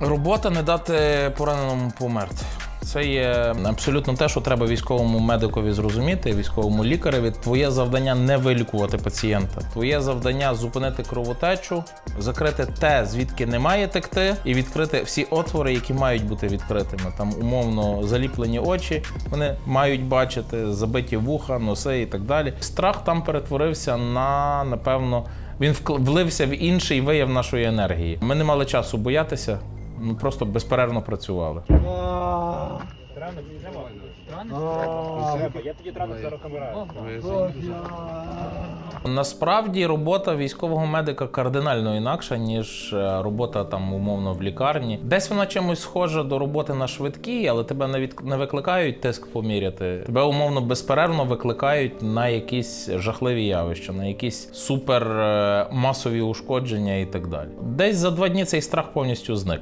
Робота не дати пораненому померти. Це є абсолютно те, що треба військовому медикові зрозуміти, військовому лікареві. Твоє завдання не вилікувати пацієнта. Твоє завдання зупинити кровотечу, закрити те, звідки не має текти, і відкрити всі отвори, які мають бути відкритими. Там умовно заліплені очі, вони мають бачити, забиті вуха, носи і так далі. Страх там перетворився на напевно. Він влився в інший вияв нашої енергії. Ми не мали часу боятися, ми просто безперервно працювали. Я тоді травник зараз камераю. Насправді робота військового медика кардинально інакша, ніж е, робота там умовно в лікарні. Десь вона чимось схожа до роботи на швидкій, але тебе не від не викликають тиск поміряти. Тебе умовно безперервно викликають на якісь жахливі явища, на якісь супер е, ушкодження і так далі. Десь за два дні цей страх повністю зник.